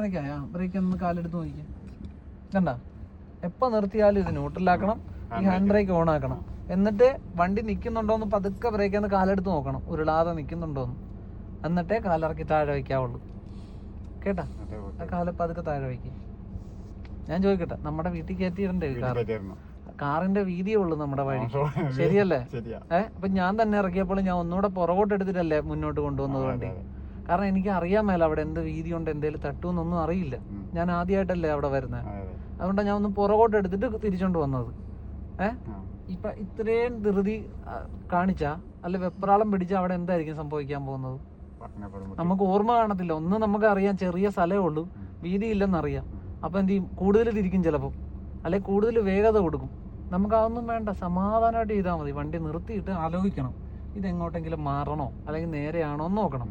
Break ആയ? Break ഒന്ന് കാലെടുത്ത് നോക്കിക്കേ. കണ്ട? എപ്പോൾ നിർത്തിയാലും ഇത് ന്യൂട്രലാക്കണം ഈ ഹാൻഡ് ബ്രേക്ക് ഓൺ ആക്കണം. എന്നിട്ട് വണ്ടി നിൽക്കുന്നുണ്ടോന്ന് പതുക്കെ ബ്രേക്ക് ഒന്ന് കാലെടുത്ത് നോക്കണം. ഉരുളാതെ നിൽക്കുന്നുണ്ടോന്ന് എന്നിട്ടേ കാലിറക്കി താഴെ വയ്ക്കാവുള്ളൂ. കേട്ടാ? കാല ആ കാൽ പതുക്കെ താഴെ വയ്ക്ക്. ഞാൻ ചോദിക്കട്ടെ നമ്മുടെ വീട്ടിൽ കയറ്റിയിടണ്ടേ കാർ. കാറിന്റെ വീതിയേ ഉള്ളൂ നമ്മുടെ വഴി. ശരിയല്ലേ? ശരിയാ. ഏഹ് അപ്പൊ ഞാൻ തന്നെ ഇറക്കിയപ്പോൾ ഞാൻ ഒന്നുകൂടെ പുറകോട്ട് എടുത്തിട്ടല്ലേ മുന്നോട്ട് കൊണ്ടുവന്നത് വണ്ടി. കാരണം എനിക്ക് അറിയാൻ മേല അവിടെ എന്ത് വീതി ഉണ്ട് എന്തെങ്കിലും തട്ടുമെന്നൊന്നും അറിയില്ല. ഞാൻ ആദ്യമായിട്ടല്ലേ അവിടെ വരുന്നത് അതെ, അതെ. അതുകൊണ്ടാണ് ഞാൻ ഒന്ന് പുറകോട്ട് എടുത്തിട്ട് തിരിച്ചോണ്ട് വന്നത്. ഏഹ് ആ. ഇപ്പൊ ഇത്രയും ധൃതി കാണിച്ച അല്ലെ അല്ല വെപ്രാളം പിടിച്ച അവിടെ എന്തായിരിക്കും സംഭവിക്കാൻ പോകുന്നത്? നമുക്ക് ഓർമ്മ കാണത്തില്ല. ഒന്ന് നമുക്ക് അറിയാം ചെറിയ സ്ഥലമേ ഉള്ളൂ. വീതി ഇല്ലെന്നറിയാം. അപ്പൊ എന്ത് ചെയ്യും? കൂടുതൽ തിരിക്കും ചിലപ്പോൾ അല്ലെ കൂടുതൽ വേഗത കൊടുക്കും. നമുക്ക് അതൊന്നും വേണ്ട. സമാധാനമായിട്ട് ചെയ്താൽ മതി. വണ്ടി നിർത്തിയിട്ട് ആലോചിക്കണം. ഇതെങ്ങോട്ടെങ്കിലും മാറണോ? അല്ലെങ്കിൽ നേരെയാണോ എന്ന് നോക്കണം.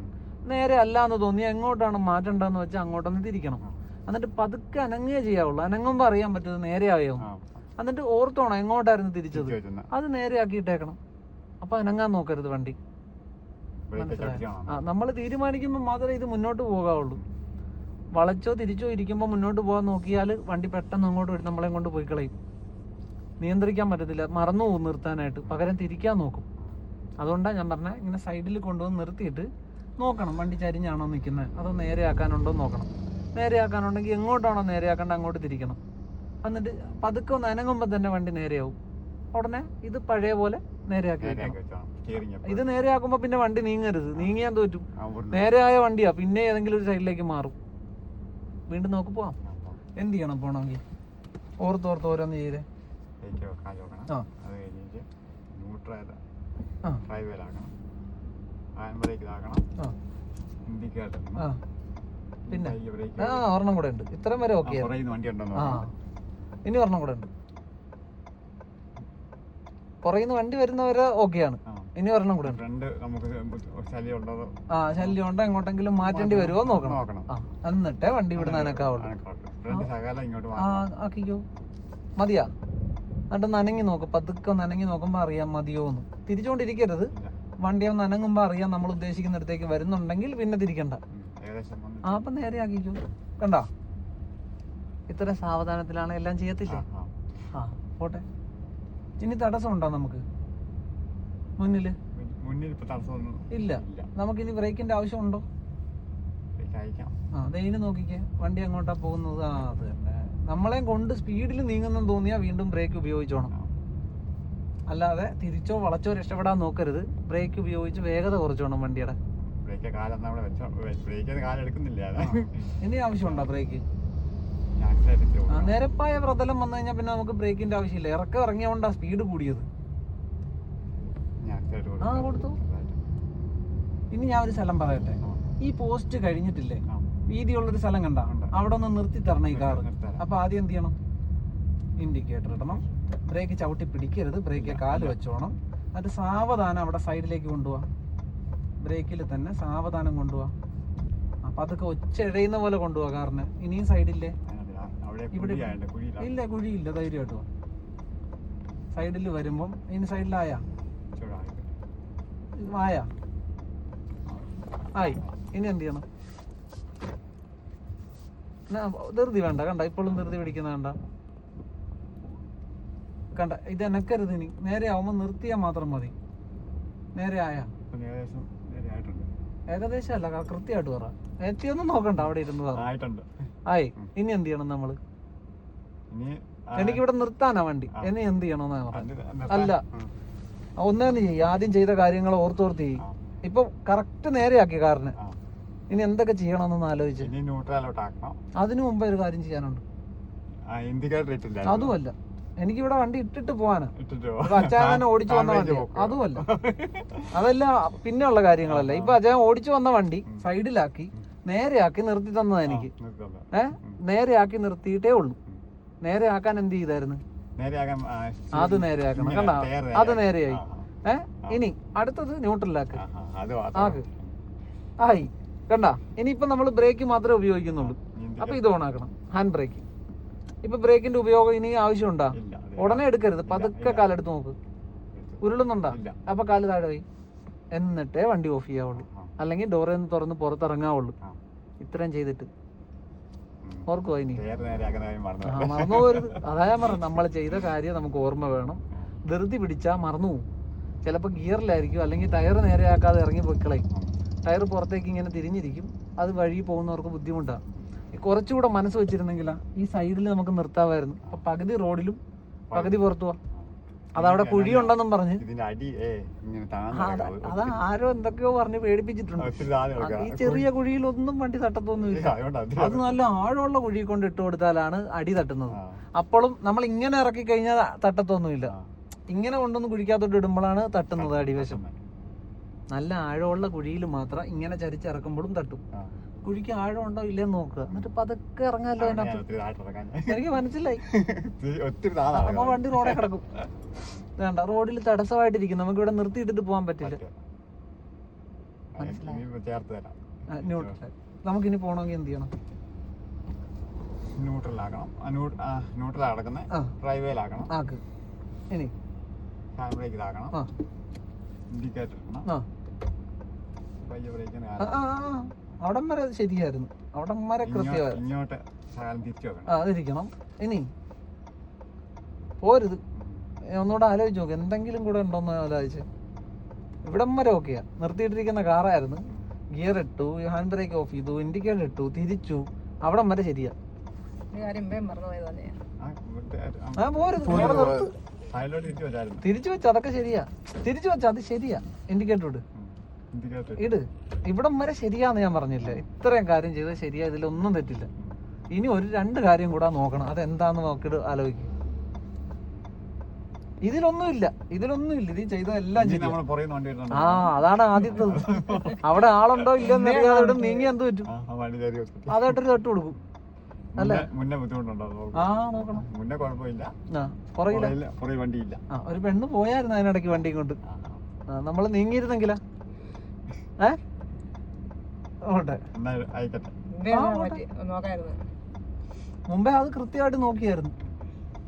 നേരെ അല്ല എന്ന് തോന്നി എങ്ങോട്ടാണ് മാറ്റണ്ടെന്ന് വെച്ചാൽ അങ്ങോട്ടൊന്ന് തിരിക്കണം. എന്നിട്ട് പതുക്കെ അനങ്ങേ ചെയ്യാവുള്ളൂ. അനങ്ങുമ്പോൾ അറിയാൻ പറ്റുന്നത് നേരെ ആ, എന്നിട്ട് ഓർത്തോണം എങ്ങോട്ടായിരുന്നു തിരിച്ചത്? അത് നേരെ അത് നേരെയാക്കിയിട്ടേക്കണം. അപ്പൊ അനങ്ങാൻ നോക്കരുത് വണ്ടി. മനസ്സിലായോ? ആ നമ്മൾ തീരുമാനിക്കുമ്പോൾ മാത്രമേ ഇത് മുന്നോട്ട് പോകാവുള്ളൂ. വളച്ചോ തിരിച്ചോ ഇരിക്കുമ്പോൾ മുന്നോട്ട് പോകാൻ നോക്കിയാൽ വണ്ടി പെട്ടെന്ന് അങ്ങോട്ട് വരും നമ്മളെ കൊണ്ട് പോയി കളയും. നിയന്ത്രിക്കാൻ പറ്റത്തില്ല. മറന്നു പോകും നിർത്താനായിട്ട്. പകരം തിരിക്കാൻ നോക്കും. അതുകൊണ്ടാണ് ഞാൻ പറഞ്ഞത് ഇങ്ങനെ സൈഡിൽ കൊണ്ടുവന്ന് നിർത്തിയിട്ട് നോക്കണം. വണ്ടി ചരിഞ്ഞാണോ നിൽക്കുന്നത്? അതോ നേരെയാക്കാനുണ്ടോ നോക്കണം. നേരെയാക്കാനുണ്ടെങ്കിൽ എങ്ങോട്ടാണോ നേരെയാക്കേണ്ട അങ്ങോട്ട് തിരിക്കണം. എന്നിട്ട് പതുക്കെ ഒന്ന് അനങ്ങുമ്പോൾ തന്നെ വണ്ടി നേരെയാവും. ഉടനെ ഇത് പഴയ പോലെ നേരെയാക്കി. ഇത് നേരെയാക്കുമ്പോൾ പിന്നെ വണ്ടി നീങ്ങരുത്. നീങ്ങിയാൻ തോറ്റും. നേരെയായ വണ്ടിയാ. പിന്നെ ഏതെങ്കിലും ഒരു സൈഡിലേക്ക് മാറും. വീണ്ടും നോക്കി പോവാം. എന്ത് ചെയ്യണം പോണമെങ്കിൽ? ഓർത്തോർത്ത് ഓരോന്ന് ചെയ്തേ ആ. ആ. ഡ്രൈവേലാക്കണം ഹാൻഡ് ഇൻഡിക്കേറ്റർ പിന്നെ? ആ ഒരെണ്ണം കൂടെ ഉണ്ട്. ഇത്രയും വരെ ഓക്കെ ആ ഇനി ഒരെണ്ണം കൂടെ ഉണ്ട്. പുറയുന്ന വണ്ടി വരുന്നവരെ ഓക്കെയാണ് ഇനി ഒരെണ്ണം കൂടെ ആ ശല്യം ഉണ്ടോ? എങ്ങോട്ടെങ്കിലും മാറ്റേണ്ടി വരുമോ നോക്കണം. എന്നിട്ടേ വണ്ടി ഇങ്ങോട്ട് ആ ആക്കിക്കോ. മതിയാ. എന്നിട്ട് നനങ്ങി നോക്കും. പതുക്കെ നനങ്ങി നോക്കുമ്പോ അറിയാം മതിയോ എന്ന് തിരിച്ചുകൊണ്ടിരിക്കരുത് വണ്ടി ഒന്ന് അനങ്ങുമ്പോ അറിയാം നമ്മൾ ഉദ്ദേശിക്കുന്നിടത്തേക്ക് വരുന്നുണ്ടെങ്കിൽ പിന്നെ തിരിക്കണ്ട. ആ അപ്പം നേരെ ആക്കിക്കോ. കണ്ടോ? ഇത്ര സാവധാനത്തിലാണ് എല്ലാം ചെയ്യത്തില്ലേ? ആ, പോട്ടെ. ഇനി തടസ്സം ഉണ്ടോ നമുക്ക്? മുന്നിൽ? ഇല്ല. നമുക്ക് ഇനി ബ്രേക്കിന്റെ ആവശ്യം ഉണ്ടോ ആ ദൈന് നോക്കിക്കേ. വണ്ടി അങ്ങോട്ടാ പോകുന്നത്? ആ അത് തന്നെ. നമ്മളെ കൊണ്ട് സ്പീഡിൽ നീങ്ങുന്നെന്ന് തോന്നിയാൽ വീണ്ടും ബ്രേക്ക് ഉപയോഗിച്ചോണം. അല്ലാതെ തിരിച്ചോ വളച്ചോ രക്ഷപ്പെടാൻ നോക്കരുത്. ബ്രേക്ക് ഉപയോഗിച്ച് വേഗത കുറച്ചോണം വണ്ടിയുടെ. ഇനി ആവശ്യമുണ്ടോ ബ്രേക്ക് നേരപ്പായ പ്രതലം വന്നു കഴിഞ്ഞാൽ പിന്നെ നമുക്ക് ബ്രേക്കിന്റെ ആവശ്യമില്ല. ഇറക്കം ഇറങ്ങിയോണ്ടാ സ്പീഡ് കൂടിയത്. ആ. കൊടുത്തു. ഇനി ഞാൻ ഒരു സ്ഥലം പറയട്ടെ. ഈ പോസ്റ്റ് കഴിഞ്ഞിട്ടില്ലേ. വീതിയുള്ളൊരു സ്ഥലം കണ്ട. അവിടെ ഒന്ന് നിർത്തി തരണം ഈ കാർ. അപ്പൊ ആദ്യം എന്ത് ചെയ്യണം? ഇൻഡിക്കേറ്റർ ഇടണം. ബ്രേക്ക് ചവിട്ടി പിടിക്കരുത്. ബ്രേക്ക് കാൽ വെച്ചോണം. എന്നിട്ട് സാവധാനം അവിടെ സൈഡിലേക്ക് കൊണ്ടുപോവാ ബ്രേക്കിൽ തന്നെ സാവധാനം കൊണ്ടുപോവാ അപ്പൊ അതൊക്കെ ഒച്ച എഴയുന്ന പോലെ കൊണ്ടുപോവാ കാറിന്. ഇനിയും സൈഡില്ലേ? ഇവിടെ- ഇല്ല കുഴിയില്ല. ധൈര്യമായിട്ട് സൈഡിൽ വരുമ്പം ഇനി സൈഡിലായ. ആയ? ആയി? ഇനി എന്ത് ചെയ്യണം? ധൃതി വേണ്ട. കണ്ട ഇപ്പോഴും ധൃതി പിടിക്കുന്ന കണ്ട. കണ്ട ഇത് എനക്കരുത് ഇനി. നേരെ ആവുമ്പോൾ നിർത്തിയാൽ മാത്രം മതി. നേരെ ആയാ. ഏകദേശം അല്ല കൃത്യമായിട്ട് പറ. എത്തിയൊന്നും നോക്കണ്ട അവിടെ ഇരുന്ന് ആയി. ഇനി എന്ത് ചെയ്യണം നമ്മൾ? എനിക്ക് ഇവിടെ നിർത്താനാ വണ്ടി. ഇനി എന്ത് ചെയ്യണമെന്നാ അത് പറഞ്ഞത്. അല്ല. ഒന്നേ ഒന്നേന്ന് ചെയ്യും. ആദ്യം ചെയ്ത കാര്യങ്ങൾ ഓർത്തോർത്തി ചെയ്യും. ഇപ്പൊ കറക്റ്റ് നേരെയാക്കി കാറിന്. ഇനി എന്തൊക്കെ ചെയ്യണമെന്നൊന്ന് ആലോചിച്ച്. അതിനു മുമ്പ് ഒരു കാര്യം ചെയ്യാനുണ്ട്. ആ ഇൻഡിക്കേറ്റർ ഇവിടെ എനിക്കിവിടെ വണ്ടി ഇട്ടിട്ട് പോവാനാ. ഇട്ടിട്ടോ ഇപ്പൊ അച്ഛൻ തന്നെ ഓടിച്ചു വന്ന വണ്ടി അതുമല്ല. അതല്ല പിന്നെയുള്ള കാര്യങ്ങളല്ല. ഇപ്പൊ അച്ഛൻ ഓടിച്ചു വന്ന വണ്ടി സൈഡിലാക്കി നേരെയാക്കി നിർത്തി തന്നതാ എനിക്ക്. ഏ? നേരെയാക്കി നിർത്തിയിട്ടേ ഉള്ളൂ. നേരെയാക്കാൻ എന്ത് ചെയ്തായിരുന്നു? അത് നേരെയാക്കണം. കണ്ട? അത്. നേരെയായി. ഏ? ഇനി അടുത്തത് ന്യൂട്രലാക്ക്. ആക്ക്. ആയി. കണ്ട? ഇനിയിപ്പോ നമ്മൾ ബ്രേക്ക് മാത്രമേ ഉപയോഗിക്കുന്നുള്ളൂ. അപ്പൊ ഇത് ഓണാക്കണം. Hand brake. ഇപ്പൊ ബ്രേക്കിന്റെ ഉപയോഗം ഇനി ആവശ്യമുണ്ടോ? ഉടനെ എടുക്കരുത്. പതുക്കെ കാലെടുത്ത് നോക്ക്. ഉരുളുന്നുണ്ടോ. അപ്പൊ കാൽ താഴെ പോയി. എന്നിട്ടേ വണ്ടി ഓഫ് ചെയ്യാവുള്ളൂ. അല്ലെങ്കിൽ ഡോറിൽ നിന്ന് തുറന്ന് പുറത്തിറങ്ങാവുള്ളൂ. ഇത്രയും ചെയ്തിട്ട്. ഓർക്കുവോ ഇനി? മറന്നു പോരുത് അതാ ഞാൻ പറഞ്ഞു നമ്മൾ ചെയ്ത കാര്യം നമുക്ക് ഓർമ്മ വേണം. ധൃതി പിടിച്ചാ മറന്നു പോകും ചിലപ്പോൾ ഗിയറിലായിരിക്കും. അല്ലെങ്കിൽ ടയർ നേരെയാക്കാതെ ഇറങ്ങി പൊയ്ക്കളയും. ടയർ പുറത്തേക്ക് ഇങ്ങനെ തിരിഞ്ഞിരിക്കും. അത് വഴി പോകുന്നവർക്ക് ബുദ്ധിമുട്ടാണ് കുറച്ചുകൂടെ മനസ്സ് വെച്ചിരുന്നെങ്കിലാ ഈ സൈഡിൽ നമുക്ക് നിർത്താമായിരുന്നു. അപ്പൊ പകുതി റോഡിലും പകുതി പുറത്തു പോവാ അതവിടെ കുഴിയുണ്ടെന്നും പറഞ്ഞ്. അത് ആരോ എന്തൊക്കെയോ പറഞ്ഞ് പേടിപ്പിച്ചിട്ടുണ്ട്. ഈ ചെറിയ കുഴിയിൽ ഒന്നും വണ്ടി തട്ടത്തൊന്നുമില്ല. അത് നല്ല ആഴമുള്ള കുഴി കൊണ്ട് ഇട്ട് കൊടുത്താലാണ് അടി തട്ടുന്നത്. അപ്പോഴും നമ്മൾ ഇങ്ങനെ ഇറക്കി കഴിഞ്ഞാൽ തട്ടത്തൊന്നുമില്ല ഇല്ല ഇങ്ങനെ കൊണ്ടൊന്നും കുഴിക്കാത്തോട്ട് ഇടുമ്പോഴാണ് തട്ടുന്നത് അടിവശം. നല്ല ആഴമുള്ള കുഴിയിൽ മാത്രം ഇങ്ങനെ ചരിച്ചിറക്കുമ്പോഴും തട്ടും. കുഴിക്ക് ആഴം ഉണ്ടോ ഇല്ലെന്ന് നോക്കുക എന്നിട്ട് പതുക്കെ ഇറങ്ങാമല്ലോ അതിനകത്ത്. ഇറക്കാൻ. എനിക്ക് മനസ്സിലായി. കിടക്കുക. വണ്ടി റോഡിൽ കിടക്കും. വേണ്ട റോഡിൽ തടസ്സമായിട്ടിരിക്കും നമുക്ക് ഇവിടെ നിർത്തിയിട്ടിട്ട് പോകാൻ പറ്റില്ല. നമുക്ക് ഇനി ന്യൂട്രൽ പോകണമെങ്കിൽ എന്ത് ചെയ്യണം? ന്യൂട്രലാക്കണം ന്യൂട്രൽ ആ ഡ്രൈവേലാക്കണം ആക്ക്. ഇനി? ഹാൻഡ് ബ്രേക്ക് ഇതാക്കണം. ഇൻഡിക്കേറ്റർ ഇടണം. പയ്യെ ബ്രേക്കിന്. അവിടം വരെ ശരിയായിരുന്നു. അവിടം വരെ കൃത്യമായിരുന്നു. അതിരിക്കണം. ഇനി പോരുത്. ഒന്നുകൂടെ ആലോചിച്ച് നോക്ക്. എന്തെങ്കിലും കൂടെ ഉണ്ടോന്ന് ആലോചിച്ച്. ഇവിടം വരെ ഓക്കെയാ നിർത്തിയിട്ടിരിക്കുന്ന കാറായിരുന്നു. ഗിയർ ഇട്ടു ഹാൻഡ് ബ്രേക്ക് ഓഫ് ചെയ്തു ഇൻഡിക്കേറ്റർ ഇട്ടു തിരിച്ചു. അവിടം വരെ ശരിയാ തിരിച്ചു വെച്ച അതൊക്കെ ശരിയാ. തിരിച്ചു വെച്ച അത് ശരിയാ. ഇൻഡിക്കേറ്റർ ഇട് ഇട്. ഇവിടം വരെ ശരിയാന്ന് ഞാൻ പറഞ്ഞില്ല. ഇത്രയും കാര്യം ചെയ്ത് ശരിയാ ഇതിലൊന്നും തെറ്റില്ല. ഇനി ഒരു രണ്ട് കാര്യം കൂടെ നോക്കണം. അതെന്താന്ന് നോക്കിയിട്ട് ആലോചിക്കും. ഇതിലൊന്നുമില്ല. ഇതിലൊന്നുമില്ല. ഇത് ചെയ്തതെല്ലാം ആ അതാണ് ആദ്യത്തത്. അവിടെ ആളുണ്ടോ ഇല്ലെന്ന് അറിയാതെ ഇവിടെ നീങ്ങി എന്ത് പറ്റും. അതായിട്ടൊരു തൊട്ട് കൊടുക്കും. അല്ലേ? മുന്നേ- ഒരു പെണ്ണ് പോയായിരുന്നു അതിനിടയ്ക്ക് വണ്ടി കൊണ്ട് നമ്മൾ നീങ്ങിയിരുന്നെങ്കിലാ. ഏ? ഓട്ടെ മുമ്പേ അത് കൃത്യമായിട്ട് നോക്കിയായിരുന്നു.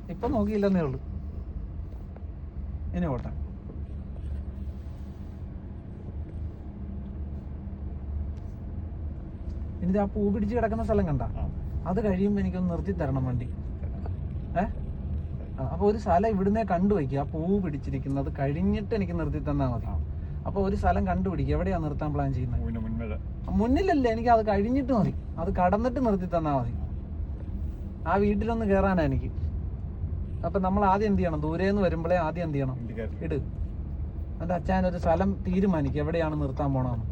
ഇപ്പൊ നോക്കിയില്ലെന്നേ ഉള്ളു. ഇനി ഓട്ടെ. ഇനി ആ പൂ പിടിച്ച് കിടക്കുന്ന സ്ഥലം കണ്ട. അത് കഴിയുമ്പോ എനിക്കൊന്ന് നിർത്തി തരണം വണ്ടി. ഏ? അപ്പോൾ അപ്പൊ ഒരു സ്ഥലം ഇവിടുന്നേ കണ്ടുവയ്ക്കുക ആ പൂ പിടിച്ചിരിക്കുന്നത് കഴിഞ്ഞിട്ട് എനിക്ക് നിർത്തി തന്നാൽ മതി. ആ. അപ്പൊ ഒരു സ്ഥലം കണ്ടുപിടിക്കുക എവിടെയാണ് നിർത്താൻ പ്ലാൻ ചെയ്യുന്നത് മുന്നിലല്ലേ മുന്നിൽ മുന്നിലല്ല എനിക്ക് അത് കഴിഞ്ഞിട്ട് മതി. അത് കടന്നിട്ട് നിർത്തി തന്നാൽ മതി. ആ വീട്ടിലൊന്ന് കയറാനാ എനിക്ക്. അപ്പൊ നമ്മൾ ആദ്യം എന്ത് ചെയ്യണം? ദൂരെ നിന്ന് വരുമ്പോഴേ ആദ്യം എന്ത് ചെയ്യണം? ഇട്. എന്റെ അച്ഛൻ ഒരു സ്ഥലം തീരുമാനിക്കും. എവിടെയാണ് നിർത്താൻ പോണെന്ന്.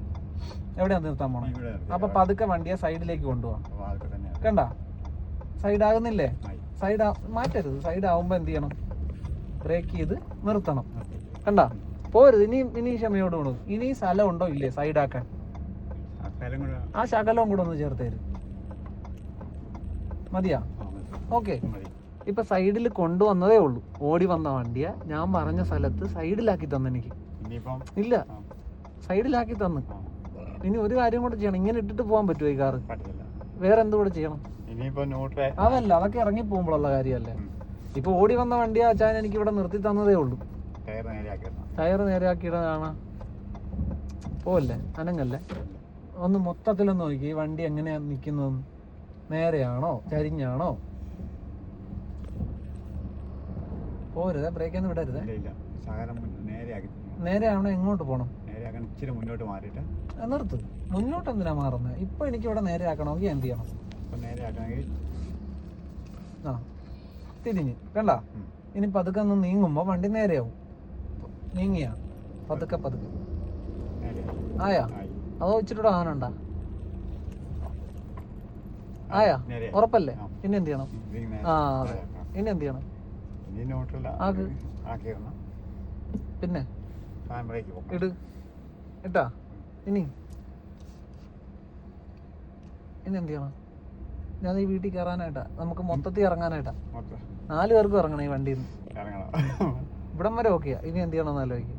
എവിടെയാണ് നിർത്താൻ പോണം? അപ്പൊ പതുക്കെ വണ്ടിയെ സൈഡിലേക്ക് കൊണ്ടുപോകാം കണ്ട? സൈഡ് ആകുന്നില്ലേ. സൈഡ് മാറ്റരുത്. സൈഡ് ആവുമ്പോ എന്ത് ചെയ്യണം? ബ്രേക്ക് ചെയ്ത് നിർത്തണം. കണ്ട? പോരുത് ഇനി ഇനി ക്ഷമയോട് കൊണ്ടു ഇനി സ്ഥലം ഉണ്ടോ ഇല്ലേ സൈഡാക്കാൻ? ആ ശകലവും കൂടെ ഒന്ന് ചേർത്ത് തരും. മതിയാ? ഓക്കെ. ഇപ്പൊ സൈഡിൽ കൊണ്ടുവന്നതേ ഉള്ളൂ. ഓടി വന്ന വണ്ടിയാ. ഞാൻ പറഞ്ഞ സ്ഥലത്ത് സൈഡിലാക്കി തന്നു എനിക്ക്. ഇല്ല. സൈഡിലാക്കി തന്നു. ഇനി ഒരു കാര്യം കൂടെ ചെയ്യണം. ഇങ്ങനെ ഇട്ടിട്ട് പോകാൻ പറ്റുമോ ഈ കാറ്? വേറെ എന്ത് കൂടെ ചെയ്യണം? അതല്ല അതൊക്കെ ഇറങ്ങി പോകുമ്പോഴുള്ള കാര്യമല്ലേ? ഇപ്പൊ ഓടി വന്ന വണ്ടിയാ വെച്ചാൽ എനിക്ക് ഇവിടെ നിർത്തി തന്നതേ ഉള്ളൂ. ടയർ നേരെയാക്കിയിടതാണ് പോവല്ലേ? അനങ്ങല്ലേ? ഒന്ന് മൊത്തത്തിലൊന്ന് നോക്കി. ഈ വണ്ടി എങ്ങനെയാ നിൽക്കുന്നതെന്ന് നേരെയാണോ? ചരിഞ്ഞാണോ? പോരുത് ബ്രേക്കൊന്നും വിടരുത്. നേരെയാക്കി. നേരെയാണോ എങ്ങോട്ട് പോകണം നിർത്തു ഇച്ചിരി മുന്നോട്ട് മാറിയിട്ട്. ആ, നിർത്ത്. മുന്നോട്ട് എന്തിനാ മാറുന്നത് ഇപ്പൊ എനിക്ക് ഇവിടെ നേരെയാക്കണമെങ്കിൽ എന്ത് ചെയ്യണം? ആ തിരിഞ്ഞ്. കണ്ട? ഇനി പതുക്കെ ഒന്ന് നീങ്ങുമ്പോ വണ്ടി നേരെയാവും. നീങ്ങിയാ. പതുക്കെ പതുക്കെ. ആയാ? അതോ ഇച്ചിരൂടെ ഉണ്ടാ? ആയാ? ഉറപ്പല്ലേ. ഇനി എന്ത് ചെയ്യണം? ആ അതെ. ഇനി എന്ത് ചെയ്യണം? പിന്നെ? ഇട്. ഇട്ടാ? ഇനി? ഇനി എന്ത് ചെയ്യണം? ഞാൻ ഈ വീട്ടിൽ കയറാനായിട്ടാ. നമുക്ക് മൊത്തത്തിൽ ഇറങ്ങാനായിട്ടാ. നാലു പേർക്കും ഇറങ്ങണം ഈ വണ്ടിയിൽ നിന്ന്. ഇവിടം വരെ ഓക്കെയാ ഇനി എന്ത് ചെയ്യണമെന്ന് ആലോചിക്കും.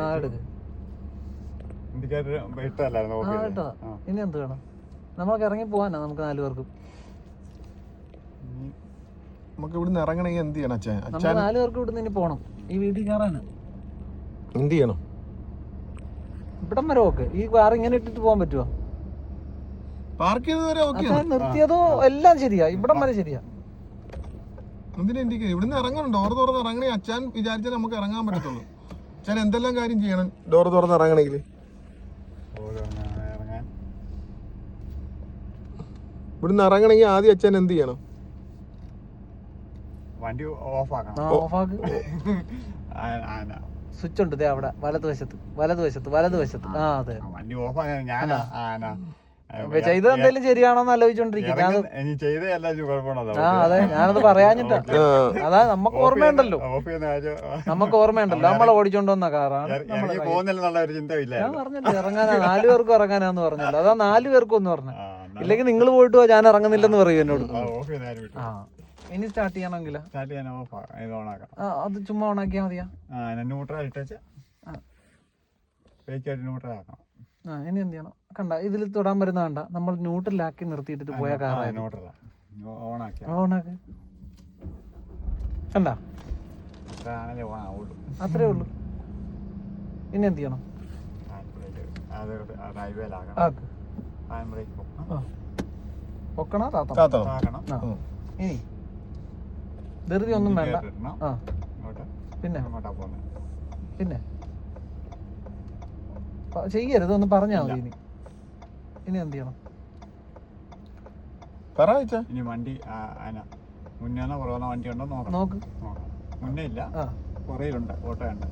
ആ എടുക്ക്. ആ ഓക്കെ കേട്ടോ. ഇനി എന്ത് വേണം? നമ്മൾക്ക് ഇറങ്ങി പോവാനാ നമുക്ക് നാലു പേർക്കും. നമുക്ക് ഇവിടുന്ന് ഇറങ്ങണമെങ്കിൽ എന്ത് ചെയ്യണം അച്ഛൻ നമ്മൾ നാലു പേർക്കും ഇവിടുന്ന് ഇനി പോണം. ഈ വീട്ടിൽ കയറാനാ എന്ത് ചെയ്യണം? ഇവിടം വരെ ഓക്കെ ഈ കാർ ഇങ്ങനെ ഇട്ടിട്ട് പോകാൻ പറ്റുമോ പാർക്ക് ചെയ്തത് വരെ ഓക്കെ അച്ഛൻ നിർത്തിയതോ എല്ലാം ശരിയാ. ഇവിടം വരെ ശരിയാ. എന്തിനാ എനിക്ക് ഇവിടുന്ന് ഇറങ്ങണം. ഡോർ തുറന്ന് ഇറങ്ങണേ അച്ഛൻ വിചാരിച്ചാൽ നമുക്ക് ഇറങ്ങാൻ പറ്റത്തുള്ളൂ. അച്ഛൻ എന്തെല്ലാം കാര്യം ചെയ്യണം? ഡോർ തുറന്ന് ഇറങ്ങണെങ്കിൽ ഇവിടുന്ന് ഇറങ്ങണമെങ്കിൽ ആദ്യം അച്ഛൻ എന്ത് ചെയ്യണം? വണ്ടി ഓഫ് ആക്കണം ഓഫാക്ക്. ആ- ആന. സ്വിച്ച് ഉണ്ട് ദേ അവിടെ. വലതുവശത്ത്. വലതുവശത്ത് വലതുവശത്ത്. ആ അതെ. വണ്ടി ഓഫ്. ആക്കാൻ ഞാൻ ആന എന്തെങ്കിലും ശരിയാണോന്ന് ആലോചിച്ചോണ്ടിരിക്കും. ആ അതെ ഞാനത് പറയാഞ്ഞിട്ടാ. അതാ നമുക്ക് ഓർമ്മയുണ്ടല്ലോ. നമുക്ക് ഓർമ്മയുണ്ടല്ലോ. നമ്മളെ ഓടിച്ചോണ്ട് വന്ന കാറാണ് ഞാൻ പറഞ്ഞല്ലോ ഇറങ്ങാനാ നാലു പേർക്കും ഇറങ്ങാനാന്ന് പറഞ്ഞല്ലോ. അതാ നാലു പേർക്കും ഒന്ന് പറഞ്ഞു. ഇല്ലെങ്കിൽ നിങ്ങൾ പോയിട്ട് പോവാ ഞാൻ ഇറങ്ങുന്നില്ലെന്ന് പറയൂ എന്നോട്. ആ, ഇനി സ്റ്റാർട്ട് ആ അത് ചുമ്മാ ഓണാക്കിയാ മതിയാ. ന്യൂട്രൽ ഇട്ടേച്ച് ന്യൂട്രൽ ആക്കണം. ആ ഇനി എന്ത് ചെയ്യണം? കണ്ട ഇതിൽ തൊടാൻ വരുന്ന കണ്ട നമ്മൾ ന്യൂട്രലാക്കി നിർത്തിയിട്ട് പോയ കാറാണ് ഓണാക്ക്. കണ്ട? അത്രേ ഉള്ളൂ. ഇനി എന്ത് ചെയ്യണം? പൊക്കണം താത്തണം? ഇനി? ധൃതി ഒന്നും വേണ്ട. ആ. പിന്നെ? പിന്നെ. ചെയ്യരുത് ഒന്ന് പറഞ്ഞാൽ മതി ഇനി. ഇനി എന്ത് ചെയ്യണം? പറ ഇനി വണ്ടി മുന്നേ അന മുന്നേന്നോ പുറകുന്ന വണ്ടി ഉണ്ടോ നോക്കാം. നോക്ക്. മുന്നേ ഇല്ല. ആ. പുറയിലുണ്ട് ഓട്ടോ ഉണ്ട്.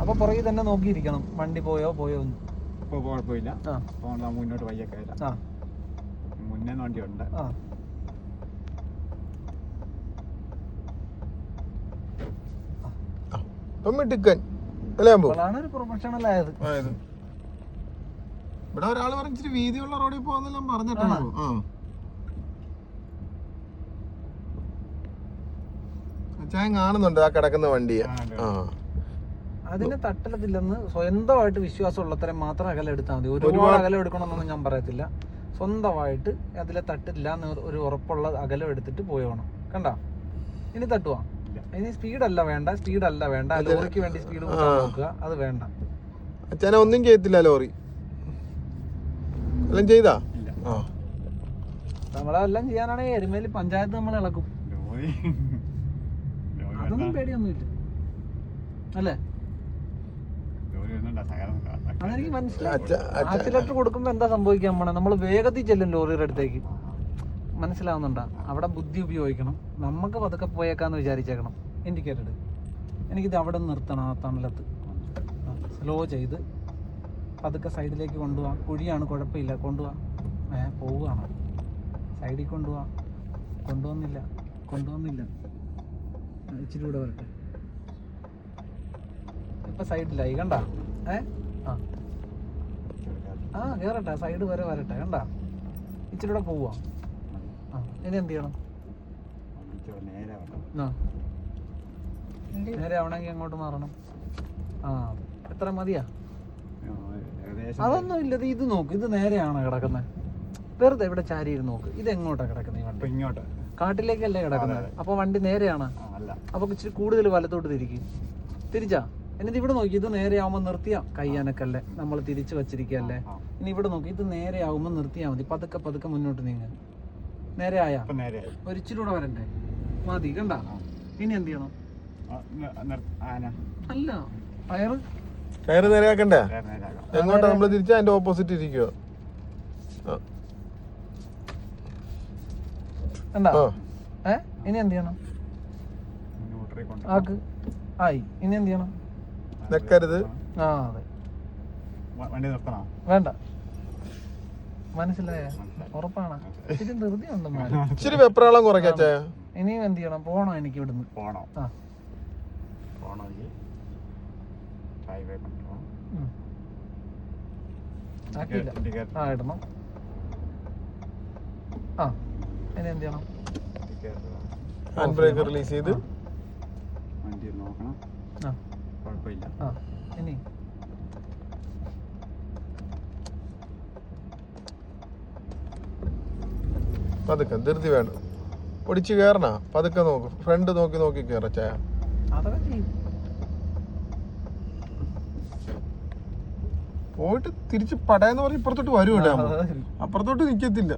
അപ്പൊ പുറകിൽ തന്നെ നോക്കിയിരിക്കണം. വണ്ടി പോയോ പോയോ എന്ന്. ഇപ്പൊ കുഴപ്പമില്ല. ആ. മുന്നോട്ട് വയ്യ ഇല്ല ആ. മുന്നേ വണ്ടി ഉണ്ട്. ആ. മിടുക്കൻ. അല്ലേ അപ്പോഴാണ് ഒരു പ്രൊഫഷണൽ ആയത്. ആയത്. ഇവിടെ ഒരാൾ പറഞ്ഞിട്ട് വീതിയുള്ള റോഡിൽ പോകുന്നെല്ലാം പറഞ്ഞിട്ടുള്ളൂ ആ. കാണുന്നുണ്ട് ആ കിടക്കുന്ന വണ്ടിയെ. ആ, അതിന് സ്വന്തമായിട്ട് വിശ്വാസം ഉള്ളത്തരം മാത്രം അകലെ എടുത്താൽ മതി. ഒരുപാട് അകലം എടുക്കണമെന്നൊന്നും ഞാൻ പറയത്തില്ല. സ്വന്തമായിട്ട് അതിലെ തട്ടില്ല എന്ന് ഒരു ഉറപ്പുള്ള അകലം എടുത്തിട്ട് പോയോണം. കണ്ട? ഇനി തട്ടുവാ. ഇനി സ്പീഡല്ല വേണ്ട സ്പീഡല്ല വേണ്ട. ലോറിക്ക് വേണ്ടി സ്പീഡ് നോക്കുക. അത് വേണ്ട. അച്ഛനെ ഒന്നും ചെയ്യത്തില്ല ലോറി. എല്ലാം ചെയ്താ? ഇല്ല. ആ. നമ്മളെല്ലാം ചെയ്യാനാണെങ്കിൽ എരുമേലി പഞ്ചായത്ത് നമ്മൾ ഇളക്കും. അതൊന്നും പേടിയൊന്നുമില്ല. അല്ലേ? അതെനിക്ക് മനസ്സിലായി. ആക്സിലേറ്റർ കൊടുക്കുമ്പോ എന്താ സംഭവിക്കാൻ പോണേ നമ്മൾ വേഗത്തിൽ ചെല്ലും ലോറിയുടെ അടുത്തേക്ക്. മനസ്സിലാവുന്നുണ്ടാ? അവിടെ ബുദ്ധി ഉപയോഗിക്കണം. നമുക്ക് പതുക്കെ പോയേക്കാന്ന് വിചാരിച്ചേക്കണം. ഇൻഡിക്കേറ്റഡ് എനിക്കിത് അവിടെ നിർത്തണം ആ തണലത്ത്. സ്ലോ ചെയ്ത് പതുക്കെ സൈഡിലേക്ക് കൊണ്ടുപോവാം കുഴിയാണ് കുഴപ്പമില്ല. കൊണ്ടുപോവാം ഏ പോവുകയാണ് സൈഡിൽ കൊണ്ടുപോവാം കൊണ്ടുവന്നില്ല. കൊണ്ടുവന്നില്ല. ഇച്ചിരി കൂടെ വരട്ടെ. ഇപ്പൊ സൈഡിലായി കണ്ട? ഏ? ആ. ആ കയറട്ടെ സൈഡ് വരെ വരട്ടെ കണ്ട? ഇച്ചിരി കൂടെ പോവാ ആ ഇനി എന്ത് ചെയ്യണം? നേരെ വരണം ആ നേരെ ആവണമെങ്കിൽ അങ്ങോട്ട് മാറണം. ആ എത്ര മതിയാ? അതൊന്നും ഇല്ല ഇത് നോക്ക് ഇത് നേരെയാണ് കിടക്കുന്നത് വെറുതെ ഇവിടെ ചാരി ഇരുന്ന് നോക്ക് ഇത് എങ്ങോട്ടാ കിടക്കുന്നത് ഈ വണ്ടി? ഇങ്ങോട്ട്. കാട്ടിലേക്കല്ലേ കിടക്കുന്നത്. അപ്പൊ വണ്ടി നേരെയാണ്? അപ്പൊ ഇച്ചിരി കൂടുതൽ വലത്തോട്ട് തിരിക്കും. തിരിച്ചാ? എന്നിട്ട് ഇവിടെ നോക്കി ഇത് നേരെയാവുമ്പോൾ നിർത്തിയാ. കയ്യാനൊക്കെ അനക്കല്ലേ നമ്മൾ തിരിച്ചു വച്ചിരിക്കല്ലേ. ഇനി ഇവിടെ നോക്കി ഇത് നേരെയാവുമ്പോൾ നിർത്തിയാ മതി. പതുക്കെ പതുക്കെ മുന്നോട്ട് നീങ്ങ. നേരെ ആയാ നേരെയായി. കൂടെ വരണ്ടേ? മതി കണ്ട? ഇനി എന്ത് ചെയ്യണം? അല്ല ടയറ്? ടയറ് നേരെയാക്കണ്ടേ? നേരെ നേരെയാക്കാം. എങ്ങോട്ടാ നമ്മൾ തിരിച്ചാ? അതിന്റെ ഓപ്പോസിറ്റ് ഇരിക്കുക ഇനി എന്ത് ചെയ്യണം? ആക്ക്. ആയി. ഇനി എന്ത് ചെയ്യണം? നിക്കരുത് ആ അതെ. വണ്ടി നിർത്തണോ? വേണ്ട. മനസ്സിലായ? ഉറപ്പാണ്? ഇച്ചിരി ധൃതി ഉണ്ടെന്നാലും ഇച്ചിരി വെപ്രാളം കുറയ്ക്കച്ചേ ഇനിയും എന്ത് ചെയ്യണം? പോണോ എനിക്ക് ഇവിടുന്ന്? പോണോ? ആ. പോണമെങ്കിൽ ആ ഇടണം. ആ ഇനി എന്ത് ചെയ്യണം? ഹാൻഡ് ബ്രേക്ക് റിലീസ് ചെയ്ത്. വണ്ടി നോക്കണം. ആ. കുഴപ്പമില്ല. ആ ഇനി. പതുക്കെ ധൃതി വേണ്ട ഒടിച്ച് കയറണ. പതുക്കെ നോക്ക്. ഫ്രണ്ട് നോക്കി നോക്കി കയറ ചായ. അതൊക്കെ ചെയ്യും. പോയിട്ട് തിരിച്ച് പടയെന്ന് പറഞ്ഞ് ഇപ്പുറത്തോട്ട് വരും കേട്ടോ അമ്മ. അപ്പുറത്തോട്ട് നിക്കത്തില്ല.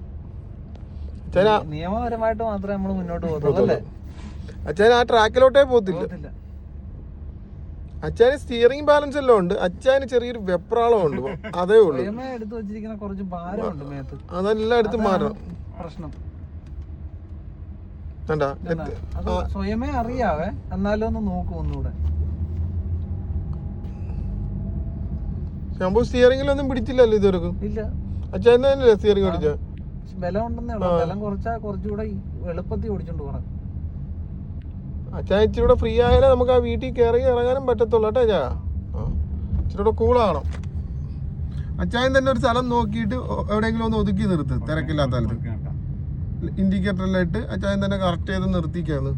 നിയമപരമായിട്ട് മാത്രമേ നമ്മൾ മുന്നോട്ട് പോകത്തുള്ളൂ അച്ഛൻ ആ ട്രാക്കിലോട്ടേ പോകത്തില്ല. അച്ഛന് സ്റ്റിയറിംഗ് ബാലൻസ് എല്ലാം ഉണ്ട്. അച്ഛന് ചെറിയൊരു വെപ്രാളം ഉണ്ട് അതേ ഉള്ളൂ. എടുത്തു വെച്ചിരിക്കുന്ന കുറച്ച് ഭാരമുണ്ട് മേത്ത്. അതെല്ലാം എടുത്ത് മാറണം പ്രശ്നം. സ്വയമേ അറിയാവേ. എന്നാലും ഒന്ന് നോക്കൂ ഒന്നുകൂടെ. ശംഭു സ്റ്റിയറിംഗിലൊന്നും പിടിച്ചില്ലല്ലോ ഇതുവരെക്കും ഇല്ല. അച്ഛൻ തന്നെയല്ലേ സ്റ്റിയറിംഗ് പിടിച്ച? ബലം ഉണ്ടെന്നേ ഉള്ളൂ. ബലം കുറച്ചാ കുറച്ചുകൂടെ ഈ എളുപ്പത്തിൽ ഓടിച്ചോണ്ട് പോകണം ഫ്രീ ആയാലേ നമുക്ക് ആ വീട്ടിൽ കയറി ഇറങ്ങാനും പറ്റത്തുള്ളൂ കേട്ടോ അച്ഛാ. ആ. ഇച്ചിരി കൂടെ കൂളാകണം അച്ചായൻ തന്നെ ഒരു സ്ഥലം നോക്കിയിട്ട് എവിടെയെങ്കിലും ഒന്ന് ഒതുക്കി നിർത്ത്. തിരക്കില്ലാത്ത സ്ഥലത്ത് ഇൻഡിക്കേറ്റർ എല്ലാം ഇട്ട് അച്ചായൻ തന്നെ കറക്റ്റ് ചെയ്ത് നിർത്തിക്കാന്ന്.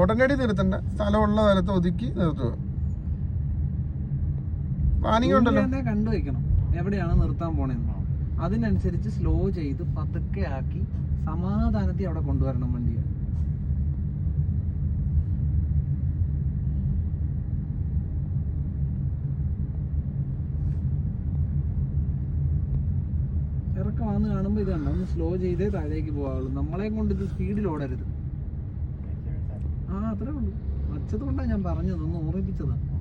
ഉടനടി നിർത്തണ്ട. സ്ഥലമുള്ള സ്ഥലത്ത് ഒതുക്കി നിർത്തുക. പ്ലാനിങ് ഉണ്ടല്ലോ. തന്നെ കണ്ടു വെക്കണം എവിടെയാണ് നിർത്താൻ പോണെന്ന്. അതിനനുസരിച്ച് സ്ലോ ചെയ്ത് പതുക്കെ ആക്കി സമാധാനത്തിൽ അവിടെ കൊണ്ടുവരണം വണ്ടിയെ. ഇറക്കം വന്ന് കാണുമ്പോൾ ഇത് കണ്ടോ? ഒന്ന് സ്ലോ ചെയ്തേ താഴേക്ക് പോകാവുള്ളൂ. നമ്മളെ കൊണ്ട് ഇത് സ്പീഡിൽ ഓടരുത്. ആ അത്രേ ഉള്ളൂ. വച്ചത് കൊണ്ടാണ് ഞാൻ പറഞ്ഞത്. ഒന്ന് ഓർമ്മിപ്പിച്ചതാ.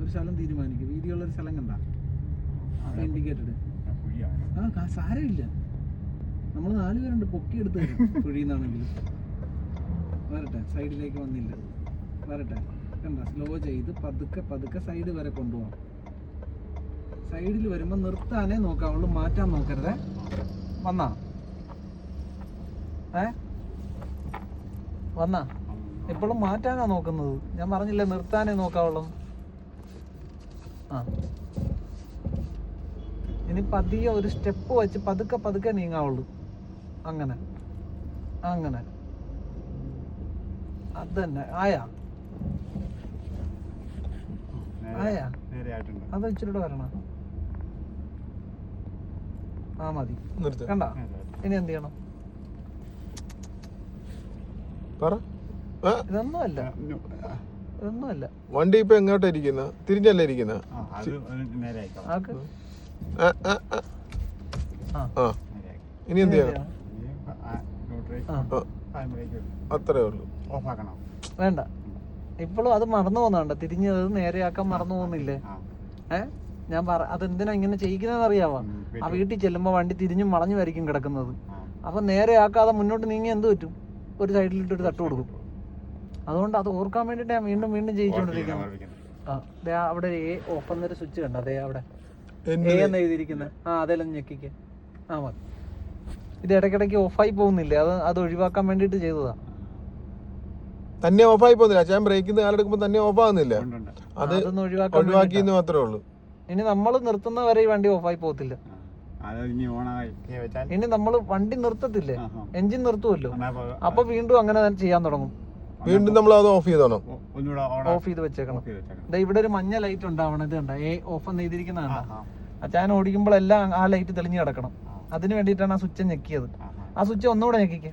ഒരു സ്ഥലം തീരുമാനിക്കും. വീതിയുള്ള ഒരു സ്ഥലം കണ്ട. ഇൻഡിക്കേറ്റഡ് ആ സാരമില്ല. നമ്മൾ നാല് പേരുണ്ട് പൊക്കി എടുത്ത് തരും. കുഴിന്നാണെങ്കിൽ വരട്ടെ സൈഡിലേക്ക് വന്നില്ല. വരട്ടെ കണ്ട സ്ലോ ചെയ്ത് പതുക്കെ പതുക്കെ സൈഡ് വരെ കൊണ്ടുപോകാം സൈഡിൽ വരുമ്പോൾ നിർത്താനേ നോക്കാവുള്ളൂ മാറ്റാൻ നോക്കരുത്. വന്നാ? ഏ? വന്നാ? ഇപ്പോഴും മാറ്റാനാ നോക്കുന്നത്? ഞാൻ പറഞ്ഞില്ലേ നിർത്താനേ നോക്കാവുള്ളൂ. ആ. ഇനി പതിയെ ഒരു സ്റ്റെപ്പ് വെച്ച് പതുക്കെ പതുക്കെ നീങ്ങാവുള്ളൂ. അങ്ങനെ. അങ്ങനെ. അത് തന്നെ ആയാ. അത് ഇച്ചിരി വരണം. ആ മതി. കണ്ട? ഇനി എന്ത് ചെയ്യണം? ഇതൊന്നുമല്ല. ഇതൊന്നുമല്ല. വണ്ടി ഇപ്പൊ എങ്ങോട്ടാ ഇരിക്കുന്ന? തിരിഞ്ഞല്ലേ ഇരിക്കുന്ന? ഇനി എന്ത് ചെയ്യണം? അത്രേ ഉള്ളൂ. വേണ്ട. ഇപ്പോഴും അത് മറന്നു പോകുന്നുണ്ട്. തിരിഞ്ഞത് നേരെയാക്കാൻ മറന്നു പോകുന്നില്ലേ? ഏഹ് ഏ? ഞാൻ പറ അതെന്തിനാ ഇങ്ങനെ ചെയ്യിക്കുന്നതെന്ന് അറിയാവോ ആ വീട്ടിൽ- ചെല്ലുമ്പോൾ വണ്ടി തിരിഞ്ഞും വളഞ്ഞുമായിരിക്കും കിടക്കുന്നത്. അപ്പം അപ്പൊ നേരെയാക്കാതെ മുന്നോട്ട് നീങ്ങി എന്ത് പറ്റും? ഒരു സൈഡിലിട്ട് ഒരു തട്ട് കൊടുക്കും. അതുകൊണ്ട് അത് ഓർക്കാൻ വേണ്ടിയിട്ട് ഞാൻ വീണ്ടും വീണ്ടും ജയിച്ചുകൊണ്ടിരിക്കുന്നത്. ആ ദേ അവിടെ എ ഓപ്പൺ എന്നൊരു സ്വിച്ച് കണ്ടോ? അതേ അവിടെ എ എന്ന് എഴുതിയിരിക്കുന്നത് ആ അതെല്ലാം ഞെക്കിക്ക്. ആ മതി. ഇത് ഇടയ്ക്കിടയ്ക്ക് ഓഫായി പോകുന്നില്ലേ? അത് അത് ഒഴിവാക്കാൻ വേണ്ടിയിട്ട് ചെയ്തതാ. തന്നെ ഓഫായി പോകുന്നില്ല. ഞാൻ ബ്രേക്കിന്ന് കാലെടുക്കുമ്പോ തന്നെ ഓഫ് ആകുന്നില്ല. അത് ഒഴിവാക്കി എന്ന് മാത്രമേ ഉള്ളൂ. ഇനി നമ്മൾ നിർത്തുന്ന വരെ ഈ വണ്ടി ഓഫായി പോകത്തില്ല. ആ. ഇനി ഓണാക്കി വെച്ചാൽ ഇനി നമ്മൾ വണ്ടി നിർത്തത്തില്ലേ. എഞ്ചിൻ നിർത്തുമല്ലോ അപ്പൊ വീണ്ടും അങ്ങനെ ചെയ്യാൻ തുടങ്ങും. വീണ്ടും നമ്മൾ അത് ഓഫ് ചെയ്തോണോ. ഓഫ് ചെയ്ത് വെച്ചേക്കണം. ഓഫ് ചെയ്ത് വെച്ചേക്കണം. ദേ ഇവിടെ ഒരു മഞ്ഞ ലൈറ്റ് ഉണ്ടാവണം ഇത് കണ്ട എ ഓഫ് എന്ന് എഴുതിയിരിക്കുന്ന അച്ഛൻ ഓടിക്കുമ്പോഴെല്ലാം ആ ലൈറ്റ് തെളിഞ്ഞു കിടക്കണം. അതിന് വേണ്ടിയിട്ടാണ് ആ സ്വിച്ച് ഞെക്കിയത്. ആ, സ്വിച്ച് ഒന്നുകൂടെ ഞെക്കിക്കേ.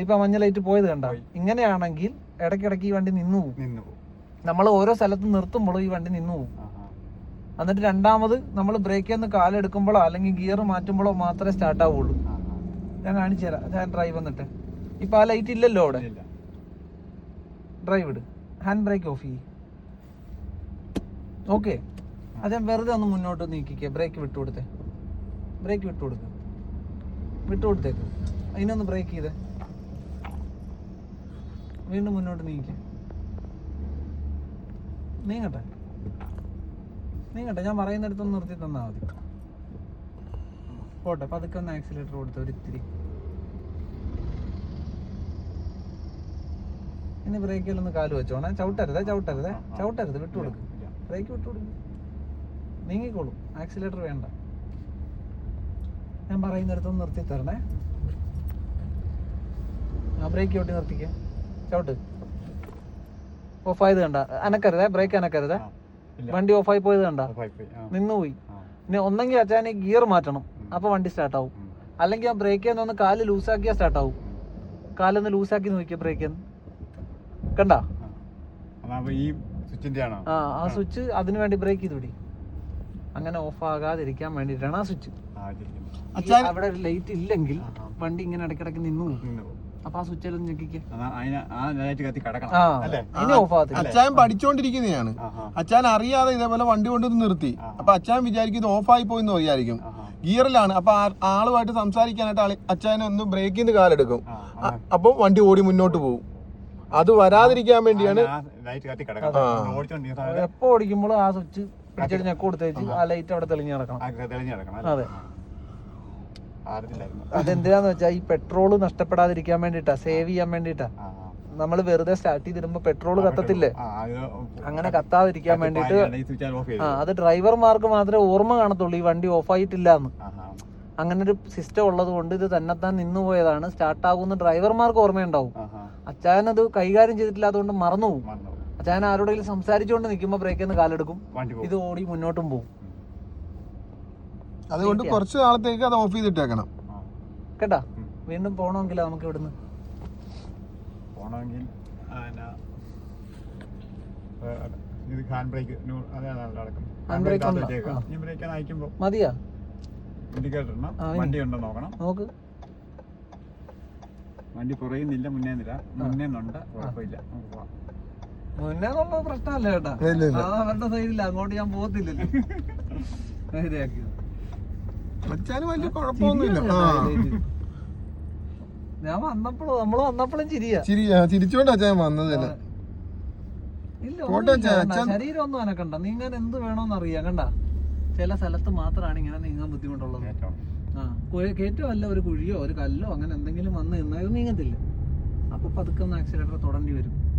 ഇപ്പൊ മഞ്ഞ ലൈറ്റ് പോയത് കണ്ട? ഇങ്ങനെയാണെങ്കിൽ ഇടയ്ക്കിടയ്ക്ക് ഈ വണ്ടി നിന്നു പോകും. നമ്മൾ ഓരോ സ്ഥലത്ത് നിർത്തുമ്പോഴും ഈ വണ്ടി നിന്നു പോകും. എന്നിട്ട് രണ്ടാമത് നമ്മൾ ബ്രേക്കിൽ നിന്ന് കാലെടുക്കുമ്പോഴോ അല്ലെങ്കിൽ ഗിയർ മാറ്റുമ്പോഴോ മാത്രമേ സ്റ്റാർട്ട് ആവുള്ളൂ. ഞാൻ കാണിച്ചു തരാം ഞാൻ ഡ്രൈവ് വന്നിട്ട്. ഇപ്പൊ ആ ലൈറ്റ് ഇല്ലല്ലോ അവിടെ? ഡ്രൈവ് ഇട്. ഹാൻഡ് ബ്രേക്ക് ഓഫ് ചെയ്യ്. ഓക്കെ അത് ഞാൻ വെറുതെ ഒന്ന് മുന്നോട്ട് നീക്കിക്കുക ബ്രേക്ക് വിട്ടുകൊടുത്തേ ബ്രേക്ക് വിട്ടു കൊടുത്തേക്ക്. അതിനൊന്ന് ബ്രേക്ക് ചെയ്തേ. വീണ്ടും മുന്നോട്ട് നീക്കുക നീങ്ങട്ടെ. നീങ്ങട്ടെ. ഞാൻ പറയുന്നിടത്തൊന്ന് നിർത്തി തന്നാൽ മതി. പോട്ടെ പതുക്കെ ഒന്ന് ആക്സിലേറ്റർ കൊടുത്ത ഒരു ഇത്തിരി ഇനി ബ്രേക്കിലൊന്ന് കാൽ വെച്ചോണേ ചവിട്ടരുതേ ചവിട്ടരുതേ. ചവിട്ടരുത് വിട്ടുകൊടുക്കും. ബ്രേക്ക് വിട്ടുകൊടുക്കും നീങ്ങിക്കോളും. ആക്സിലേറ്റർ വേണ്ട. ഞാൻ പറയുന്നിടത്തൊന്ന് നിർത്തി തരണേ. ആ ബ്രേക്ക് ചവിട്ടി നിർത്തിക്ക. ചവിട്ട്. ഓഫായത് കണ്ട. അനക്കരുതേ ബ്രേക്ക് അനക്കരുതേ. വണ്ടി ഓഫായി പോയത് കണ്ട. നിന്നുപോയി. ഇനി ഒന്നെങ്കിൽ അച്ഛൻ ഗിയർ മാറ്റണം. അപ്പൊ വണ്ടി സ്റ്റാർട്ട് ആവും. അല്ലെങ്കിൽ ആ ബ്രേക്കിൽ നിന്ന് ഒന്ന് കാൽ ലൂസാക്കിയാൽ സ്റ്റാർട്ട് ആവും. ഉം. കാലൊന്ന് ലൂസാക്കി നോക്കിയ ബ്രേക്കിൽ കണ്ട? ആ. ഈ സ്വിച്ചിന്റെ ആണോ ആ ആ സ്വിച്ച് അതിനു വേണ്ടി ബ്രേക്ക് ചെയ്തുടി അങ്ങനെ ഓഫ് ആകാതിരിക്കാൻ വേണ്ടിയിട്ടാണ് ആ സ്വിച്ച്. അച്ഛൻ അവിടെ ലൈറ്റ് ഇല്ലെങ്കിൽ വണ്ടി ഇങ്ങനെ ഇടയ്ക്കിടയ്ക്ക് നിന്നു അപ്പൊ ആ സ്വിച്ച് എല്ലാം ഞെക്കിക്ക്. ആ ലൈറ്റ് കത്തി കിടക്കണം. അല്ലേ? ഇനി ഓഫ് ആകത്തില്ല അച്ഛൻ പഠിച്ചോണ്ടിരിക്കുന്നതാണ്. അച്ഛൻ അറിയാതെ ഇതേപോലെ വണ്ടി കൊണ്ടു നിർത്തി. അപ്പൊ അച്ഛൻ വിചാരിക്കും ഇത് ഓഫായി പോയിന്ന് വിചാരിക്കും. ആഹാ ഗിയറിലാണ്. അപ്പൊ ആളുമായിട്ട് സംസാരിക്കാനായിട്ട് ആൾ അച്ഛനെ ഒന്ന് ബ്രേക്കിന്ന് കാലെടുക്കും. അപ്പൊ വണ്ടി ഓടി മുന്നോട്ട് പോകും അത് വരാതിരിക്കാൻ വേണ്ടിയാണ് എപ്പോ ഓടിക്കുമ്പോഴും ആ സ്വിച്ച് പിടിച്ചിട്ട് ഞെക്ക് കൊടുത്തേച്ച് ആ. ലൈറ്റ് അവിടെ തെളിഞ്ഞു നടക്കണം അതെ. അതെന്തിനാന്ന് വെച്ചാ ഈ പെട്രോൾ നഷ്ടപ്പെടാതിരിക്കാൻ വേണ്ടിട്ടാ സേവ് ചെയ്യാൻ വേണ്ടിട്ടാ. നമ്മൾ വെറുതെ സ്റ്റാർട്ട് ചെയ്തിടുമ്പോ പെട്രോൾ. കത്തത്തില്ലേ? ആ, അങ്ങനെ കത്താതിരിക്കാൻ വേണ്ടിട്ട് ആ അത് ഡ്രൈവർമാർക്ക് മാത്രമേ ഓർമ്മ കാണത്തുള്ളൂ ഈ വണ്ടി ഓഫ് ആയിട്ടില്ലാന്ന്. അങ്ങനെ ഒരു സിസ്റ്റം ഉള്ളത് കൊണ്ട് ഇത് തന്നെത്താൻ നിന്നു പോയതാണ് സ്റ്റാർട്ട് ആകുന്ന ഡ്രൈവർമാർക്ക് ഓർമ്മയുണ്ടാവും അച്ചായൻ അത് കൈകാര്യം ചെയ്തിട്ടില്ലാത്തതുകൊണ്ട് മറന്നു പോകും മറന്നു പോയി. അച്ചായൻ ആരോടെങ്കിലും സംസാരിച്ചുകൊണ്ട് നിൽക്കുമ്പോൾ ബ്രേക്കിൽ നിന്ന് കാലെടുക്കും. ഇത് ഓടി മുന്നോട്ടും പോകും. അതുകൊണ്ട് കുറച്ച് നാളത്തേക്ക് അത് ഓഫ് ചെയ്തിട്ടേക്കണം. കേട്ടാ? വീണ്ടും പോകണമെങ്കിൽ നമുക്ക് ഇവിടുന്ന്. ഹാൻഡ് ബ്രേക്ക് ബ്രേക്ക് അയക്കുമ്പോൾ മതിയാ. ഇൻഡിക്കേറ്റർ വണ്ടി ഉണ്ടോ നോക്കണം. നോക്ക്. വണ്ടി കുറയുന്നില്ല മുന്നേന്നില്ല. മുന്നേന്നുണ്ട് കുഴപ്പമില്ല. മുന്നേന്നുള്ള പ്രശ്നമല്ല കേട്ടാ. അവരുടെ സൈഡില്ല അങ്ങോട്ട് ഞാൻ പോകത്തില്ലല്ലോ. വലിയ കുഴപ്പമൊന്നുമില്ല. ഞാൻ വന്നപ്പോഴും നമ്മൾ വന്നപ്പോഴും ചിരിയാ. ചിരിയാ ചിരിച്ചോണ്ട് അച്ഛൻ വന്നത് തന്നെ ശരീരം ഒന്നും അനക്കണ്ട. നീങ്ങാൻ എന്ത് വേണോന്ന് അറിയാം കണ്ട. ചില സ്ഥലത്ത് മാത്രമാണ് ഇങ്ങനെ നീങ്ങാൻ ബുദ്ധിമുട്ടുള്ളത്. കയറ്റമല്ല ഒരു കുഴിയോ ഒരു കല്ലോ അങ്ങനെ എന്തെങ്കിലും വന്ന് നിന്നാൽ നീങ്ങത്തില്ല. അപ്പൊ പതുക്കെ ഒന്ന് ആക്സിലേറ്റർ തുടണ്ടി വരും.